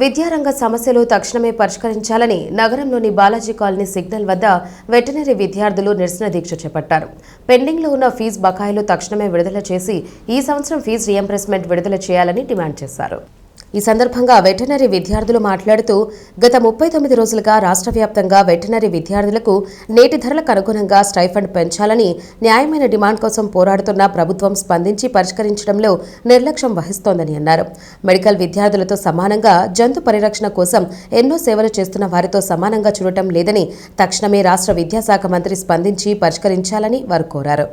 విద్యారంగ సమస్యలు తక్షణమే పరిష్కరించాలని నగరంలోని బాలాజీ కాలనీ సిగ్నల్ వద్ద వెటనరీ విద్యార్థులు నిరసన దీక్ష చేపట్టారు. పెండింగ్లో ఉన్న ఫీజు బకాయిలు తక్షణమే విడుదల చేసి ఈ సంవత్సరం ఫీజు రియంబర్స్మెంట్ విడుదల చేయాలని డిమాండ్ చేశారు. ఈ సందర్భంగా వెటనరీ విద్యార్థులు మాట్లాడుతూ గత ముప్పై తొమ్మిది రోజులుగా రాష్ట్ర వ్యాప్తంగా వెటనరీ విద్యార్థులకు నేటి ధరలకు అనుగుణంగా స్టైఫండ్ పెంచాలని న్యాయమైన డిమాండ్ కోసం పోరాడుతున్న ప్రభుత్వం స్పందించి పరిష్కరించడంలో నిర్లక్ష్యం వహిస్తోందని అన్నారు. మెడికల్ విద్యార్థులతో సమానంగా జంతు పరిరక్షణ కోసం ఎన్నో సేవలు చేస్తున్న వారితో సమానంగా చూడటం లేదని తక్షణమే రాష్ట్ర విద్యాశాఖ మంత్రి స్పందించి పరిష్కరించాలని వారు కోరారు.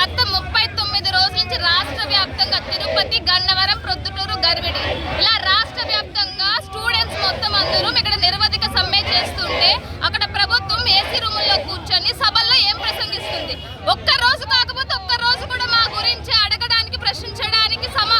గత ముప్పై తొమ్మిది రోజుల నుంచి రాష్ట్ర వ్యాప్తంగా తిరుపతి గన్నవరం ప్రొద్దుటూరు గర్విడి ఇలా రాష్ట్ర వ్యాప్తంగా స్టూడెంట్స్ మొత్తం అందరూ ఇక్కడ నిరవధిక సమ్మె చేస్తుంటే అక్కడ ప్రభుత్వం ఏసీ రూముల్లో కూర్చొని సభల్లో ఏం ప్రసంగిస్తుంది? ఒక్క రోజు కాకపోతే ఒక్క రోజు కూడా మా గురించి అడగడానికి ప్రశ్నించడానికి సమ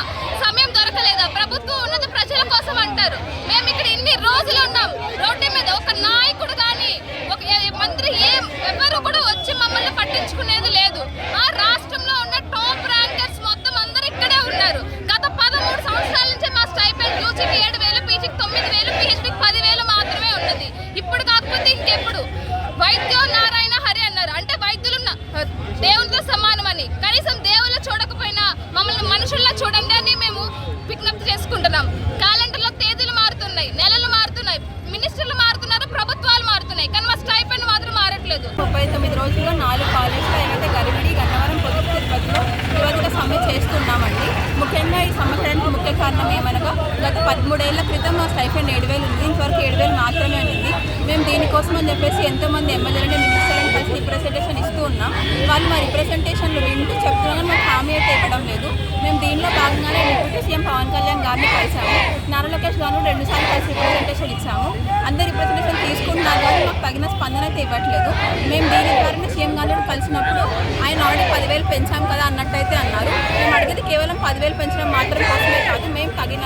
సమయం దొరకలేదా? ప్రభుత్వం ఉన్నది ప్రజల కోసం అంటారు. మేము ఇక్కడ ఇన్ని రోజులు ఉన్నాం. రోడ్డు మీద ఒక నాయ కానీ ఒక ఏ- మంత్రి ఏం ఎవరు కూడా వచ్చి మమ్మల్ని పట్టించుకునేది లేదు ఆ రాష్ట్రంలో ఉన్న టాప్ ర్యాంకర్స్ మొత్తం అందరూ ఇక్కడే ఉన్నారు గత పదమూడు సంవత్సరాల నుంచి మా స్టైపెండ్ యూజీకి ఏడు వేలు పీజీకి తొమ్మిది వేలు పిహెచ్డికి పది వేలు మాత్రమే ఉన్నది ఇప్పుడు కాకపోతే ఇంకెప్పుడు వైద్యో నారాయణ హరి అన్నారు అంటే వైద్యులు న- దేవునితో సమానమని కనీసం దేవుళ్ళు చూడకపోయినా మమ్మల్ని మనుషుల్లా చూడండి అని మేము విజ్ఞప్తి చేసుకుంటున్నాం. క్యాలెండర్లో తేదీలు మారుతున్నాయి నెలలు మారుతున్నాయి. మినిస్టర్లు మారుతున్నారు ప్రభుత్వాలు మారుతున్నాయి. కానీ మా స్టైపెండ్ మాత్రం మారట్లేదు. ముప్పై తొమ్మిది రోజుల్లో నాలుగు కాలేజ్లో ఏవైతే గరిబిడి గన్నవరం పొదుపు తిరుపతిలో నిరోధక సమ్మె చేస్తున్నామండి. ముఖ్యంగా ఈ సమ్మె ముఖ్య కారణం ఏమనగా గత పదమూడేళ్ళ క్రితం మా స్టైఫెండ్ ఏడు వేలు ఉంది. ఇంతవరకు ఏడు వేలు మాత్రమే ఉంది. మేము దీనికోసం అని చెప్పేసి ఎంతోమంది ఎమ్మెల్యేలని మినిస్టర్లను కలిసి రిప్రజెంటేషన్ ఇస్తూ ఉన్నాం. వాళ్ళు మా రిప్రజెంటేషన్లు వింటూ చెప్తున్నా మాకు హామీ అయితే ఇవ్వడం లేదు. మేము సీఎం పవన్ కళ్యాణ్ గారిని కలిసాము నారా లోకేష్ గారు రెండుసార్లు కలిసి రిప్రజెంటేషన్ ఇచ్చాము. అందరు రిప్రజెంటేషన్ తీసుకుంటున్నారు కానీ మాకు తగిన స్పందన అయితే ఇవ్వట్లేదు. మేము దీని ద్వారానే సీఎం గారిని కలిసినప్పుడు ఆయన ఆల్రెడీ పదివేలు పెంచాం కదా అన్నట్టయితే అన్నారు. మేము అడిగేది కేవలం పదివేలు పెంచడం మాత్రం కోసమే కాదు. మేము తగిన